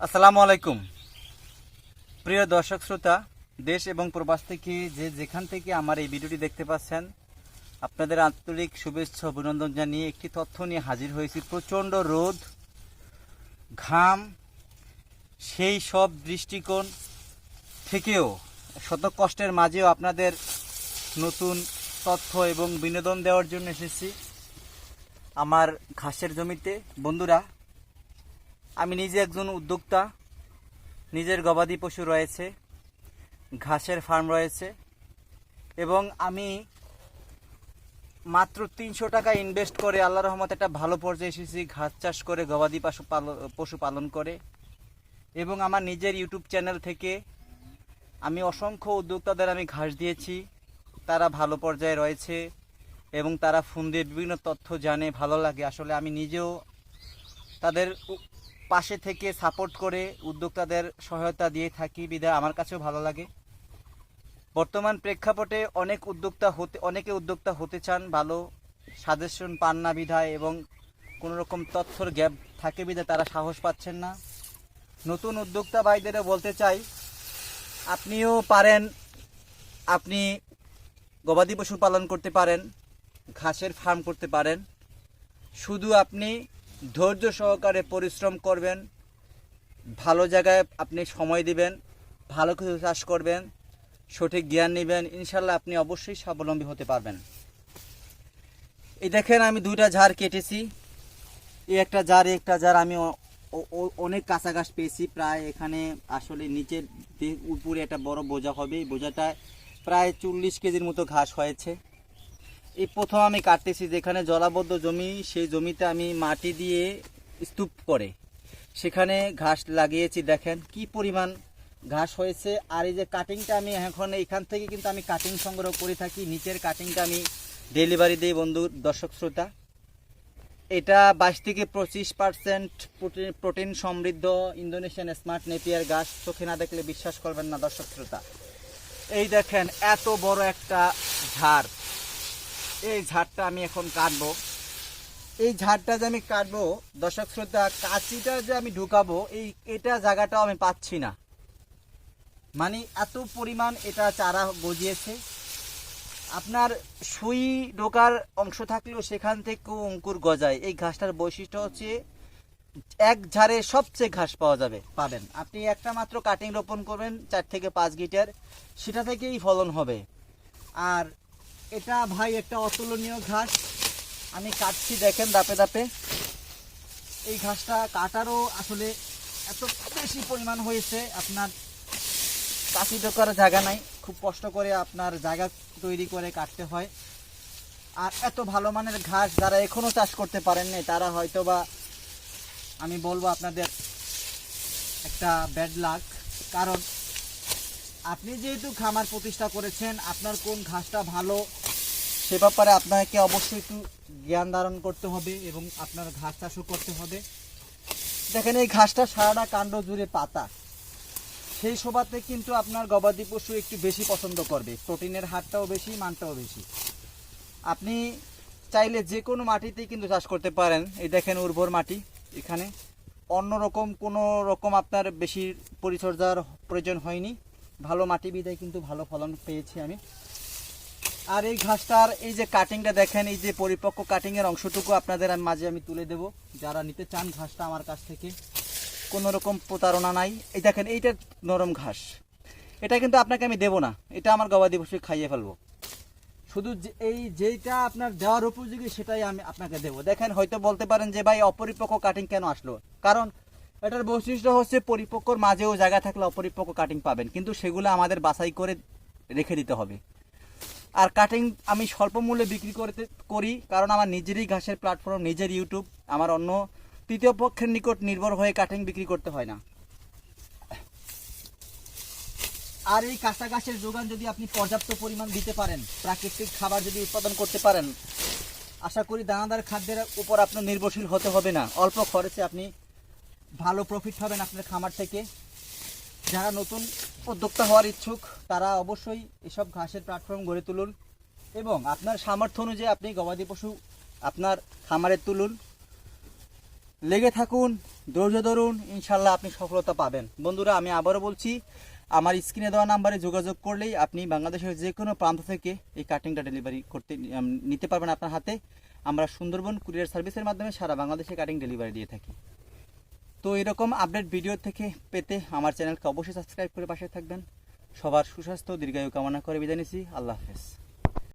আসসালামু আলাইকুম। প্রিয় দর্শক শ্রোতা, দেশ এবং প্রবাস থেকে যে যেখান থেকে আমার এই ভিডিওটি দেখতে পাচ্ছেন, আপনাদের আন্তরিক শুভেচ্ছা অভিনন্দন জানিয়ে একটি তথ্য নিয়ে হাজির হয়েছি। প্রচণ্ড রোদ, ঘাম, সেই সব দৃষ্টিকোণ থেকেও শত কষ্টের মাঝেও আপনাদের নতুন তথ্য এবং বিনোদন দেওয়ার জন্য এসেছি। আমার ঘাসের জমিতে, বন্ধুরা আমি নিজে একজন উদ্যোক্তা, নিজের গবাদি পশু রয়েছে, ঘাসের ফার্ম রয়েছে, এবং আমি মাত্র তিনশো টাকা ইনভেস্ট করে আল্লাহ রহমত একটা ভালো পর্যায়ে এসেছি, ঘাস চাষ করে গবাদি পশু পশু পালন করে, এবং আমার নিজের ইউটিউব চ্যানেল থেকে আমি অসংখ্য উদ্যোক্তাদের আমি ঘাস দিয়েছি, তারা ভালো পর্যায়ে রয়েছে, এবং তারা ফোন দিয়ে বিভিন্ন তথ্য জানে, ভালো লাগে। আসলে আমি নিজেও তাদের পাশে থেকে সাপোর্ট করে উদ্যোক্তাদের সহায়তা দিয়ে থাকি। বিধায় আমার কাছেও ভালো লাগে। বর্তমান প্রেক্ষাপটে অনেক উদ্যোক্তা হতে অনেকে উদ্যোক্তা হতে চান, ভালো সাজেশন পান না বিধায় এবং কোনো রকম তথ্যর গ্যাপ থাকে বিধায় তারা সাহস পাচ্ছেন না। নতুন উদ্যোক্তা ভাইদেরও বলতে চাই, আপনিও পারেন, আপনি গবাদি পশু পালন করতে পারেন, ঘাসের ফার্ম করতে পারেন। শুধু আপনি ধৈর্য সহকারে পরিশ্রম করবেন, ভালো জায়গায় আপনি সময় দিবেন, ভালো কিছু চাষ করবেন, সঠিক জ্ঞান নেবেন, ইনশাল্লাহ আপনি অবশ্যই স্বাবলম্বী হতে পারবেন। এই দেখেন আমি দুইটা ঝাড় কেটেছি। এই একটা ঝাড় একটা ঝাড় আমি অনেক কাঁচা ঘাস পেয়েছি। প্রায় এখানে আসলে নিচের উপরে একটা বড় বোঝা হবে। এই বোঝাটায় প্রায় চল্লিশ কেজির মতো ঘাস হয়েছে। এই প্রথম আমি কাটতেছি, যেখানে জলাবদ্ধ জমি, সেই জমিতে আমি মাটি দিয়ে স্তূপ করে। সেখানে ঘাস লাগিয়েছি, দেখেন কি পরিমাণ ঘাস হয়েছে। আর এই যে কাটিংটা আমি এখন এখান থেকে কিন্তু আমি কাটিং সংগ্রহ করে থাকি। নিচের কাটিংটা আমি ডেলিভারি দিই, বন্ধু, দর্শক শ্রোতা। এটা বাইশ থেকে পঁচিশ পার্সেন্ট প্রোটিন সমৃদ্ধ ইন্দোনেশিয়ান স্মার্ট নেপিয়ার গাছ চোখে না দেখলে বিশ্বাস করবেন না, দর্শক শ্রোতা। এই দেখেন, এত বড় একটা ঝাড়। এই ঝাড়টা আমি এখন কাটবো। এই ঝাড়টা যে আমি কাটবো, দর্শক শ্রোতা, কাঁচিটা যে আমি ঢুকাবো, এই, এটা জায়গাটাও আমি পাচ্ছি না। মানে এত পরিমাণ এটা চারা গজিয়েছে। আপনার সুই ঢোকার অংশ থাকলেও সেখান থেকেও অঙ্কুর গজায়। এই ঘাসটার বৈশিষ্ট্য হচ্ছে, এক ঝাড়ে সবচেয়ে ঘাস পাওয়া যাবে, পাবেন। আপনি একটা মাত্র কাটিং রোপণ করবেন, চার থেকে পাঁচ গিটার, সেটা থেকেই ফলন হবে। আর এটা ভাই একটা অতুলনীয় ঘাস। আমি কাটছি, দেখেন দাপে দাপে। এই ঘাসটা কাটারও আসলে এত বেশি পরিমাণ হয়েছে, আপনার কাশি ঢোকার জায়গা নাই। খুব কষ্ট করে আপনার জায়গা তৈরি করে কাটতে হয়। আর এত ভালো মানের ঘাস যারা এখনও চাষ করতে পারেন নাই, তারা হয়তো বা আমি বলব আপনাদের একটা ব্যাড লাক কারণ আপনি যেহেতু খামার প্রতিষ্ঠা করেছেন, আপনার কোন ঘাসটা ভালো, সে ব্যাপারে আপনাকে অবশ্যই একটু জ্ঞান ধারণ করতে হবে এবং আপনার ঘাস চাষও করতে হবে। দেখেন, এই ঘাসটা সারাটা কাণ্ড জুড়ে পাতা। সেই সোবাতে কিন্তু আপনার গবাদি পশু একটু বেশি পছন্দ করবে। প্রোটিনের হারটাও বেশি, মানটাও বেশি। আপনি চাইলে যে কোনো মাটিতেই কিন্তু চাষ করতে পারেন। এই দেখেন, উর্বর মাটি এখানে। অন্য রকম কোনো রকম আপনার বেশি পরিচর্যার প্রয়োজন হয়নি। ভালো মাটি বিদায় কিন্তু ভালো ফলন পেয়েছি আমি। আর এই ঘাসটার এই যে কাটিংটা দেখেন, এই যে পরিপক্ক কাটিংয়ের অংশটুকু আপনাদের মাঝে আমি তুলে দেব। যারা নিতে চান ঘাসটা আমার কাছ থেকে, কোনো রকম প্রতারণা নাই। এই দেখেন, এইটা নরম ঘাস। এটা কিন্তু আপনাকে আমি দেবো না, এটা আমার গবাদি পশু খাইয়ে ফেলব। শুধু এই যেইটা আপনার দেওয়ার উপযোগী সেটাই আমি আপনাকে দেবো। দেখেন, হয়তো বলতে পারেন যে ভাই অপরিপক্ক কাটিং কেন আসলো? কারণ এটার বৈশিষ্ট্য হচ্ছে পরিপক্কর মাঝেও জায়গা থাকলে অপরিপক্ক কাটিং পাবেন। কিন্তু সেগুলো আমাদের বাছাই করে রেখে দিতে হবে। আর কাটিং আমি স্বল্প মূল্যে বিক্রি করতে, করি, কারণ আমার নিজেরই ঘাসের প্ল্যাটফর্ম নিজের ইউটিউব আমার অন্য তৃতীয় পক্ষের নিকট নির্ভর হয়ে কাটিং বিক্রি করতে হয় না। আর এই কাঁচা ঘাসের যোগান যদি আপনি পর্যাপ্ত পরিমাণ দিতে পারেন, প্রাকৃতিক খাবার যদি উৎপাদন করতে পারেন, আশা করি দানাদার খাদ্যের উপর আপনার নির্ভরশীল হতে হবে না। অল্প খরচে আপনি ভালো প্রফিট পাবেন আপনার খামার থেকে। যারা নতুন উদ্যোক্তা হওয়ার ইচ্ছুক, তারা অবশ্যই এসব ঘাসের প্ল্যাটফর্ম গড়ে তুলুন এবং আপনার সামর্থ্য অনুযায়ী আপনি গবাদি পশু আপনার খামারে তুলুন। লেগে থাকুন, ধৈর্য ধরুন ইনশাল্লাহ আপনি সফলতা পাবেন। বন্ধুরা, আমি আবারও বলছি, আমার স্ক্রিনে দেওয়া নাম্বারে যোগাযোগ করলেই আপনি বাংলাদেশের যে কোনো প্রান্ত থেকে এই কাটিংটা ডেলিভারি করতে নিতে পারবেন আপনার হাতে। আমরা সুন্দরবন কুরিয়ার সার্ভিসের মাধ্যমে সারা বাংলাদেশে কাটিং ডেলিভারি দিয়ে থাকি। তো এরকম আপডেট ভিডিও থেকে পেতে আমার চ্যানেলকে অবশ্যই সাবস্ক্রাইব করে পাশে থাকবেন। সবার সুস্বাস্থ্য, দীর্ঘায়ু কামনা করে বিদায় নিছি আল্লাহ হাফেজ।